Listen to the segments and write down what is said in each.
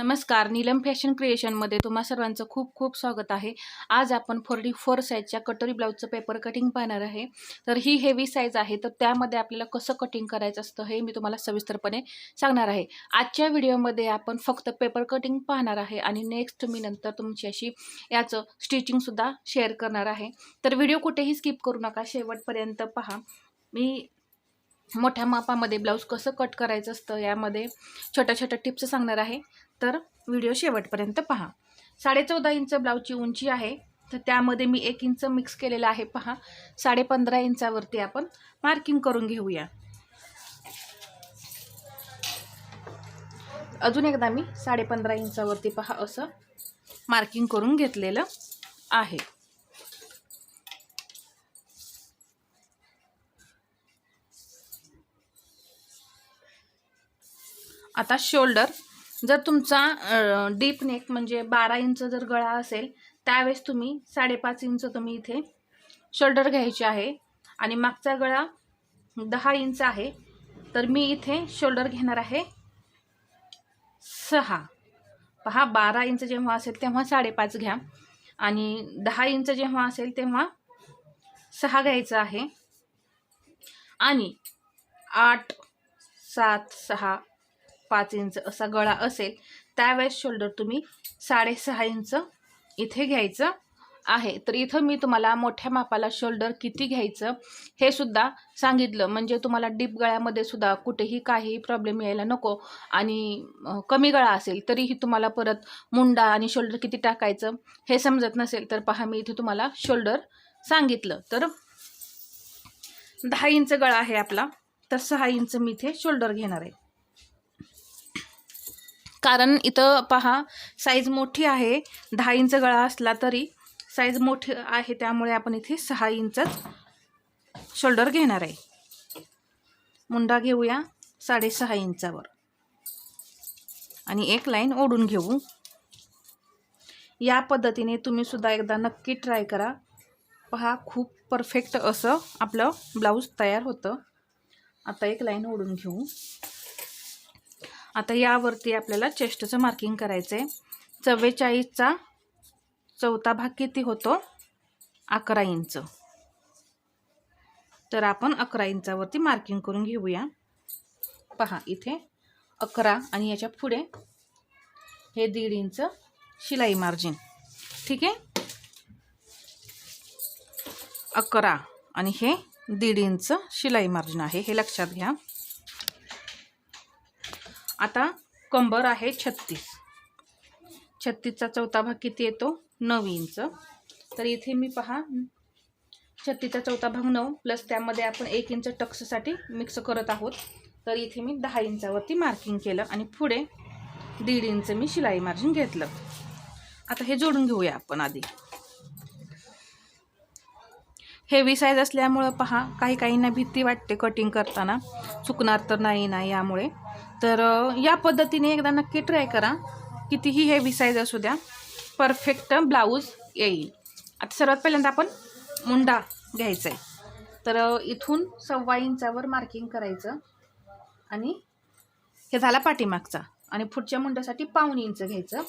नमस्कार नीलम फॅशन क्रिएशनमध्ये तुम्हा सर्वांचं खूप खूप स्वागत आहे. आज आपण फोर्टी फोर साईजच्या कटोरी ब्लाऊजचं पेपर कटिंग पाहणार आहे. तर ही हेवी साईज आहे तर त्यामध्ये आपल्याला कसं कटिंग करायचं असतं हे मी तुम्हाला सविस्तरपणे सांगणार आहे. आजच्या व्हिडिओमध्ये आपण फक्त पेपर कटिंग पाहणार आहे आणि नेक्स्ट मी नंतर तुमच्याशी याचं स्टिचिंगसुद्धा शेअर करणार आहे. तर व्हिडिओ कुठेही स्किप करू नका शेवटपर्यंत पहा. मी मोठ्या मापामध्ये ब्लाऊज कसं कट करायचं असतं यामध्ये छोट्या छोट्या टिप्स सांगणार आहे. तर व्हिडिओ शेवटपर्यंत पहा. साडेचौदा इंच ब्लाऊजची उंची आहे. तर त्यामध्ये मी एक इंच मिक्स केलेलं आहे पहा. साडे पंधरा इंचावरती आपण मार्किंग करून घेऊया. अजून एकदा मी साडे पंधरा इंचावरती पहा असं मार्किंग करून घेतलेलं आहे. आता शोल्डर जर तुमचा डीप नेक म्हणजे बारा इंच जर गळा असेल त्यावेळेस तुम्ही साडेपाच इंच तुम्ही इथे शोल्डर घ्यायचे आहे. आणि मागचा गळा दहा इंच आहे. तर मी इथे शोल्डर घेणार आहे सहा. पहा बारा इंच जेव्हा असेल तेव्हा साडेपाच घ्या. आणि दहा इंच जेव्हा असेल तेव्हा सहा घ्यायचं आहे. आणि आठ सात सहा पाच इंच असा गळा असेल त्यावेळेस शोल्डर तुम्ही साडेसहा इंच इथे घ्यायचं आहे. तर इथं मी तुम्हाला मोठ्या मापाला शोल्डर किती घ्यायचं हे सुद्धा सांगितलं. म्हणजे तुम्हाला डीप गळ्यामध्ये सुद्धा कुठेही काही प्रॉब्लेम यायला नको आणि कमी गळा असेल तरीही तुम्हाला परत मुंडा आणि शोल्डर किती टाकायचं हे समजत नसेल तर पहा मी इथे तुम्हाला शोल्डर सांगितलं. तर दहा इंच गळा आहे आपला तर सहा इंच मी इथे शोल्डर घेणार आहे. कारण इथं पहा साईज मोठी आहे दहा इंच गळा असला तरी साईज मोठी आहे त्यामुळे आपण इथे सहा इंचच शोल्डर घेणार आहे. मुंडा घेऊया साडेसहा इंचावर. आणि एक लाईन ओढून घेऊ. या पद्धतीने तुम्ही सुद्धा एकदा नक्की ट्राय करा. पहा खूप परफेक्ट असं आपलं ब्लाऊज तयार होतं. आता एक लाईन ओढून घेऊ. आता यावरती आपल्याला चेस्टचं मार्किंग करायचं आहे चव्वेचाळीसचा चौथा भाग किती होतो? अकरा इंच. तर आपण अकरा इंचावरती मार्किंग करून घेऊया. पहा इथे अकरा आणि याच्यापुढे हे दीड इंच शिलाई मार्जिन ठीक आहे? अकरा आणि हे दीड इंच शिलाई मार्जिन आहे. हे लक्षात घ्या. आता कंबर आहे छत्तीस. छत्तीसचा चौथा भाग किती येतो? नऊ इंच. तर इथे मी पहा. छत्तीसचा चौथा भाग नऊ प्लस त्यामध्ये आपण एक इंच टक्ससाठी मिक्स करत आहोत. तर इथे मी दहा इंचावरती मार्किंग केलं आणि पुढे दीड इंच मी शिलाई मार्जिन घेतलं. आता हे जोडून घेऊया आपण आधी. हेवी साईज असल्यामुळं पहा काही काहींना भीती वाटते कटिंग करताना. चुकणार तर नाही ना यामुळे. तर या पद्धतीने एकदा नक्की ट्राय करा. कितीही हेवी साईज असू द्या परफेक्ट ब्लाऊज येईल. आता सर्वात पहिल्यांदा आपण मुंडा घ्यायचा आहे तर इथून सव्वा इंचावर मार्किंग करायचं. आणि हे झाला पाठीमागचा. आणि पुढच्या मुंड्यासाठी पाऊन इंच घ्यायचं.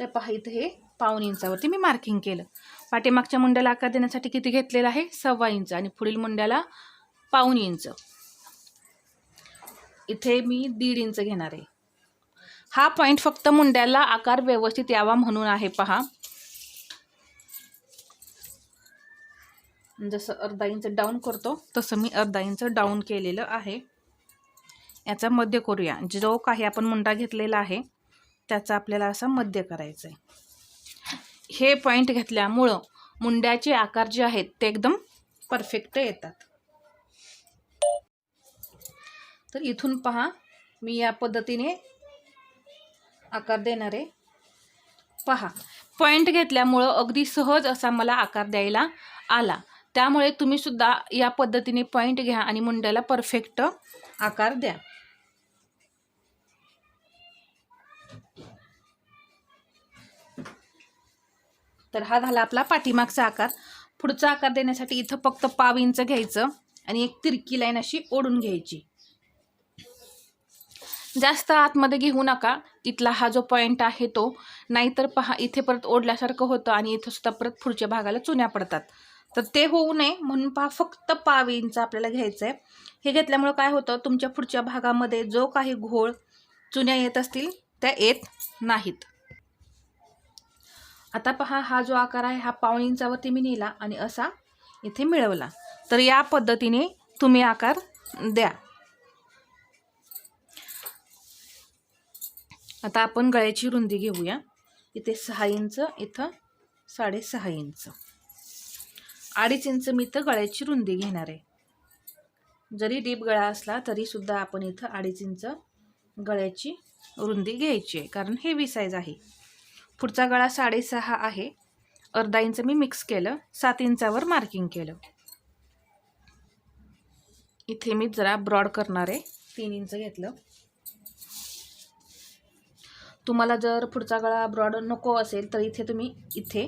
तर पहा इथं हे पाऊन इंचावरती मी मार्किंग केलं. पाठीमागच्या मुंड्याला आकार देण्यासाठी किती घेतलेला आहे? सव्वा इंच आणि पुढील मुंड्याला पाऊण इंच. इथे मी दीड इंच घेणार आहे. हा पॉईंट फक्त मुंड्याला आकार व्यवस्थित यावा म्हणून आहे पहा. जसं अर्धा इंच डाऊन करतो तसं मी अर्धा इंच डाऊन केलेलं आहे. याचा मध्य करूया. जो काही आपण मुंडा घेतलेला आहे त्याचा आपल्याला असा मध्य करायचा आहे हे पॉईंट घेतल्यामुळं मुंड्याचे आकार जे आहेत ते एकदम परफेक्ट येतात. तर इथून पहा मी या पद्धतीने आकार देणार आहे. पहा पॉईंट घेतल्यामुळं अगदी सहज असा मला आकार द्यायला आला. त्यामुळे तुम्हीसुद्धा या पद्धतीने पॉईंट घ्या आणि मुंड्याला परफेक्ट आकार द्या. तर हा झाला आपला पाठीमागचा आकार. पुढचा आकार देण्यासाठी इथं फक्त पाव इंच घ्यायचं आणि एक तिरकी लाईन अशी ओढून घ्यायची. जास्त आतमध्ये घेऊ नका. इथला हा जो पॉईंट आहे तो. नाहीतर पहा इथे परत ओढल्यासारखं होतं आणि इथं सुद्धा परत पुढच्या भागाला चुन्या पडतात. तर ते होऊ नये म्हणून पहा फक्त पाव इंच आपल्याला घ्यायचं आहे हे घेतल्यामुळं काय होतं तुमच्या पुढच्या भागामध्ये जो काही घोळ चुन्या येत असतील त्या येत नाहीत. आता पहा हा जो आकार आहे हा पाऊण इंचावरती मी नेला आणि असा इथे मिळवला. तर या पद्धतीने तुम्ही आकार द्या. आता आपण गळ्याची रुंदी घेऊया. इथे सहा इंच इथं साडेसहा इंच. अडीच इंच मी इथं गळ्याची रुंदी घेणार आहे. जरी डीप गळा असला तरीसुद्धा आपण इथं अडीच इंच गळ्याची रुंदी घ्यायची आहे कारण हेवी साईज आहे. पुढचा गळा साडेसहा आहे. अर्धा इंच मी मिक्स केलं. सात इंचावर मार्किंग केलं. इथे मी जरा ब्रॉड करणार आहे. तीन इंच घेतलं. तुम्हाला जर पुढचा गळा ब्रॉड नको असेल तर इथे तुम्ही इथे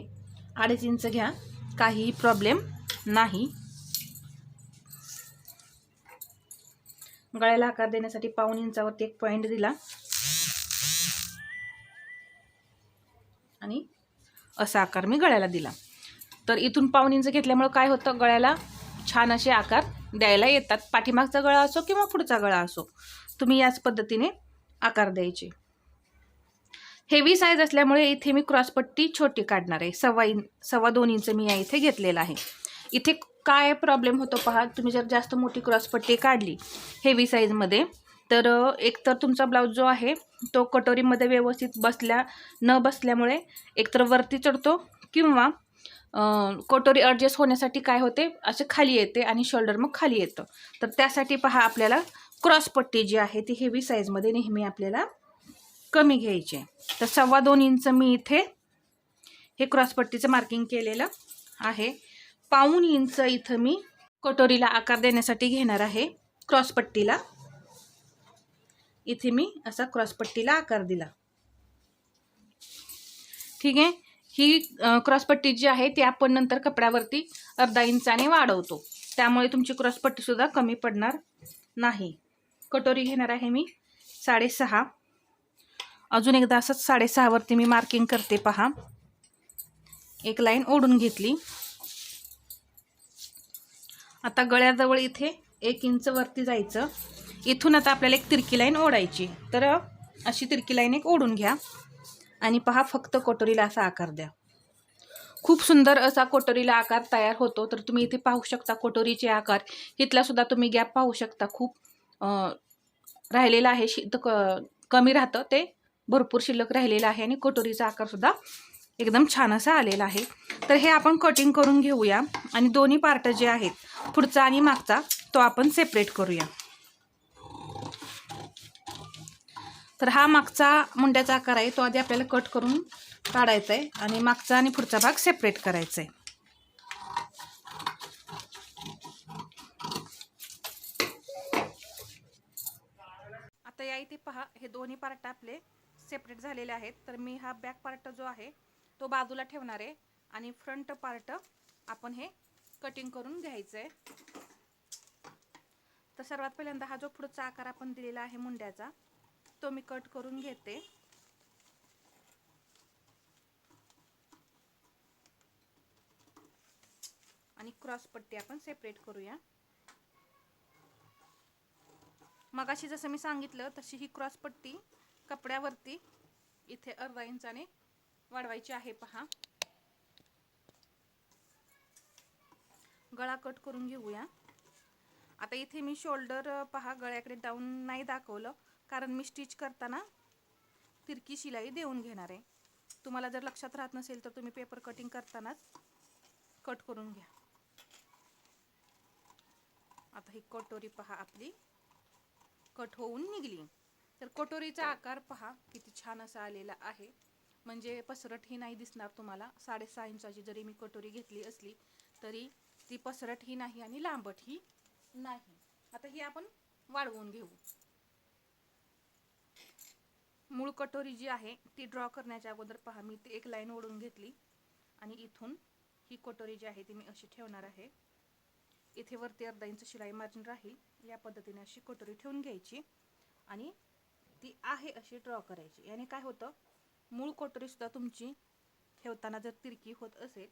अडीच इंच घ्या. काहीही प्रॉब्लेम नाही. गळ्याला आकार देण्यासाठी पाऊण इंचावरती एक पॉईंट दिला. आणि असा आकार मी गळ्याला दिला. तर इथून पाऊन इंच घेतल्यामुळं काय होतं? गळ्याला छान असे आकार द्यायला येतात. पाठीमागचा गळा असो किंवा पुढचा गळा असो तुम्ही याच पद्धतीने आकार द्यायचे. हेवी साईज असल्यामुळे इथे मी क्रॉसपट्टी छोटी काढणार आहे. सव्वा इन सव्वा दोन इंच मी या इथे घेतलेला आहे. इथे काय प्रॉब्लेम होतो पहा? तुम्ही जर जास्त मोठी क्रॉसपट्टी काढली हेवी साईजमध्ये तर एकतर तुमचा ब्लाऊज जो आहे तो कटोरीमध्ये व्यवस्थित बसल्या न बसल्यामुळे एकतर वरती चढतो किंवा कटोरी ॲडजस्ट होण्यासाठी काय होते असे खाली येते आणि शोल्डर मग खाली येतं. तर त्यासाठी पहा आपल्याला क्रॉसपट्टी जी आहे ती हेवी साईजमध्ये नेहमी आपल्याला कमी घ्यायची आहे. तर सव्वा दोन इंच मी इथे हे क्रॉसपट्टीचं मार्किंग केलेलं आहे. पाऊण इंच इथं मी कटोरीला आकार देण्यासाठी घेणार आहे क्रॉसपट्टीला इथे मी असा क्रॉसपट्टीला आकार दिला. ठीक आहे? ही क्रॉसपट्टी जी आहे ती आपण नंतर कपड्यावरती अर्धा इंचाने वाढवतो. त्यामुळे तुमची क्रॉसपट्टीसुद्धा कमी पडणार नाही. कटोरी घेणार आहे मी साडेसहा. अजून एकदा असंच साडेसहावरती मी मार्किंग करते पहा. एक लाईन ओढून घेतली. आता गळ्याजवळ इथे एक इंच वरती जायचं. इथून आता आपल्याला एक तिरकी लाईन ओढायची. तर अशी तिरकी लाईन एक ओढून घ्या. आणि पहा फक्त कोटोरीला असा आकार द्या. खूप सुंदर असा कोटोरीला आकार तयार होतो. तर तुम्ही इथे पाहू शकता कोटोरीचे आकार. इथलासुद्धा तुम्ही गॅप पाहू शकता. खूप राहिलेला आहे. शि क कमी राहतं ते. भरपूर शिल्लक राहिलेलं आहे आणि कटोरीचा आकारसुद्धा एकदम छान असा आलेला आहे. तर हे आपण कटिंग करून घेऊया. आणि दोन्ही पार्ट जे आहेत पुढचा आणि मागचा तो आपण सेपरेट करूया. तर हा मागचा मुंड्याचा आकार आहे तो आधी आपल्याला कट करून काढायचा आहे आणि मागचा आणि पुढचा भाग सेपरेट करायचा आहे. आता या इथे पहा हे दोन्ही पार्ट आपले सेपरेट झालेले आहेत. तर मी हा बॅक पार्ट जो आहे तो बाजूला ठेवणार आहे आणि फ्रंट पार्ट आपण हे कटिंग करून घ्यायचं आहे. तर सर्वात पहिल्यांदा हा जो पुढचा आकार आपण दिलेला आहे मुंड्याचा तो मी कट करून घेते. आणि क्रॉस पट्टी आपण सेपरेट करूया. मगाशी जसं मी सांगितलं तशी ही क्रॉस पट्टी कपड्यावरती इथे अर्धा इंचाने वाढवायची आहे पहा. गळा कट करून घेऊया. आता इथे मी शोल्डर पहा गळ्याकडे डाऊन नाही दाखवलं. कारण मी स्टिच करताना तिरकी शिलाई देऊन घेणार आहे. तुम्हाला जर लक्षात राहत नसेल तर तुम्ही पेपर कटिंग करतानाच कट करून घ्या. आता ही कटोरी पहा आपली. कट होऊन निघली. तर कटोरीचा आकार पहा किती छान असा आलेला आहे. म्हणजे पसरटही नाही दिसणार तुम्हाला. साडेसहा इंचाची जरी मी कटोरी घेतली असली तरी ती पसरटही नाही आणि लांबटही नाही. आता ही आपण वाढवून घेऊ. मूळ कटोरी जी आहे ती ड्रॉ करण्याच्या अगोदर पहा मी ती एक लाईन ओढून घेतली. आणि इथून ही कटोरी जी आहे ती मी अशी ठेवणार आहे. इथे वरती अर्धा इंच शिलाई मार्जिन राहील. या पद्धतीने अशी कटोरी ठेवून घ्यायची. आणि ती आहे अशी ड्रॉ करायची. याने काय होतं? मूळ कटोरीसुद्धा तुमची ठेवताना जर तिरकी होत असेल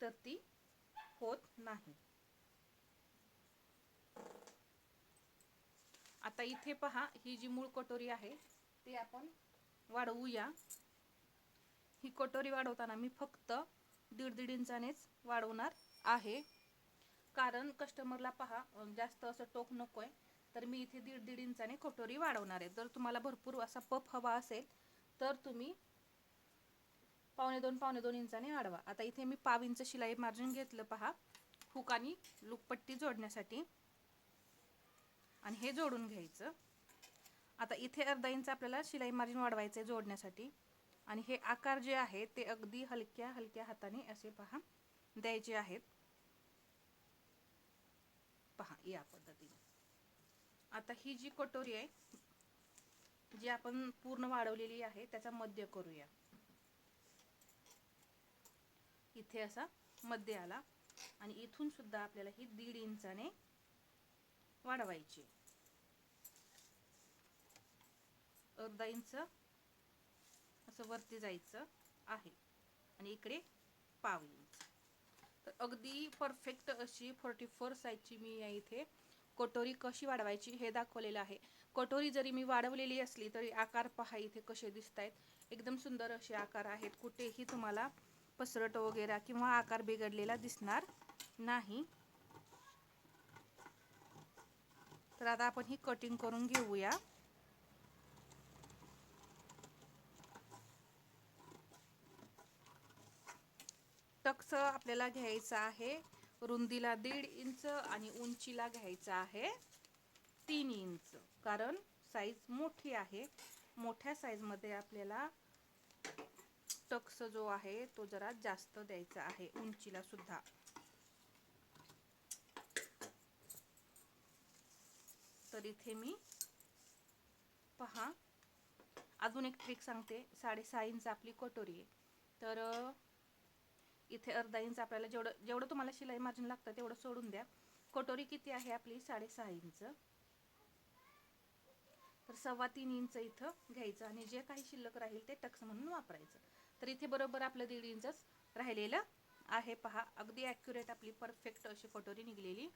तर ती होत नाही. आता इथे पहा ही जी मूळ कटोरी आहे ते आपण वाढवूया. ही कटोरी वाढवताना मी फक्त दीड दीड इंचानेच वाढवणार आहे. कारण कस्टमरला पहा जास्त असं टोक नको आहे तर मी इथे दीड दीड इंचाने कटोरी वाढवणार आहे. जर तुम्हाला भरपूर असा पफ हवा असेल तर तुम्ही पावणे दोन पावणे दोन इंचाने वाढवा. आता इथे मी पाव इंच शिलाई मार्जिन घेतलं पहा हुक आणि लुकपट्टी जोडण्यासाठी. आणि हे जोडून घ्यायचं. आता इथे अर्धा इंच आपल्याला शिलाई मार्जिन वाढवायचं आहे जोडण्यासाठी. आणि हे आकार जे आहे ते अगदी हलक्या हलक्या हाताने असे पहा द्यायचे आहेत. पहा या पद्धतीने. आता ही जी कटोरी आहे जी आपण पूर्ण वाढवलेली आहे त्याचा मध्य करूया. इथे असा मध्य आला. आणि इथून सुद्धा आपल्याला ही दीड इंचाने वाढवायची अर्धा इंच असं वरती जायचं आहे. आणि इकडे पाव इंच तर अगदी परफेक्ट अशी फोर्टी फोर साईजची मी या इथे कटोरी कशी वाढवायची हे दाखवलेलं आहे. कटोरी जरी मी वाढवलेली असली तरी आकार पहा इथे कसे दिसत आहेत एकदम सुंदर असे आकार आहेत. कुठेही तुम्हाला पसरट वगैरे किंवा आकार बिघडलेला दिसणार नाही. तर आता आपण ही कटिंग करून घेऊया. टक्स आपल्याला घ्यायचा आहे. रुंदीला दीड इंच आणि उंचीला घ्यायचं आहे. तीन इंच. कारण साईज मोठी आहे. मोठ्या साईजमध्ये आपल्याला टक्स जो आहे तो जरा जास्त द्यायचा आहे. उंचीला सुद्धा. तर इथे मी पहा. अजून एक ट्रिक सांगते. साडेसहा इंच आपली कटोरी आहे. तर इथे अर्धा इंच आपल्याला जेवढं जेवढं तुम्हाला शिलाई मार्जिन लागतं तेवढं सोडून द्या. कटोरी किती आहे आपली? साडेसहा इंच. तर सव्वा तीन इंच इथं घ्यायचं आणि जे काही शिल्लक राहील ते टक्स म्हणून वापरायचं. तर इथे बरोबर आपलं दीड इंचच राहिलेलं आहे. पहा अगदी ॲक्युरेट आपली परफेक्ट अशी कटोरी निघलेली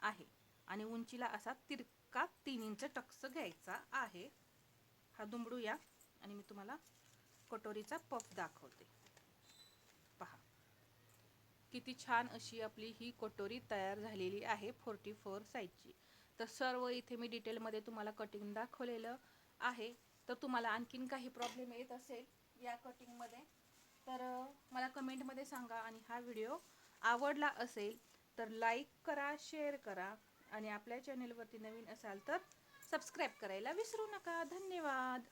आहे. आणि उंचीला असा तिरका तीन इंच टक्स घ्यायचा आहे. हा दुमडूया आणि मी तुम्हाला कटोरीचा पफ दाखवते. किती छान अशी आपली ही कटोरी तयार झालेली आहे फोर्टी फोर साईजची. तर सर्व इथे मी डिटेलमध्ये तुम्हाला कटिंग दाखवलेलं आहे. तर तुम्हाला आणखीन काही प्रॉब्लेम येत असेल या कटिंगमध्ये तर मला कमेंटमध्ये सांगा आणि हा व्हिडिओ आवडला असेल तर लाईक करा शेअर करा आणि आपल्या चॅनेलवरती नवीन असाल तर सबस्क्राईब करायला विसरू नका. धन्यवाद!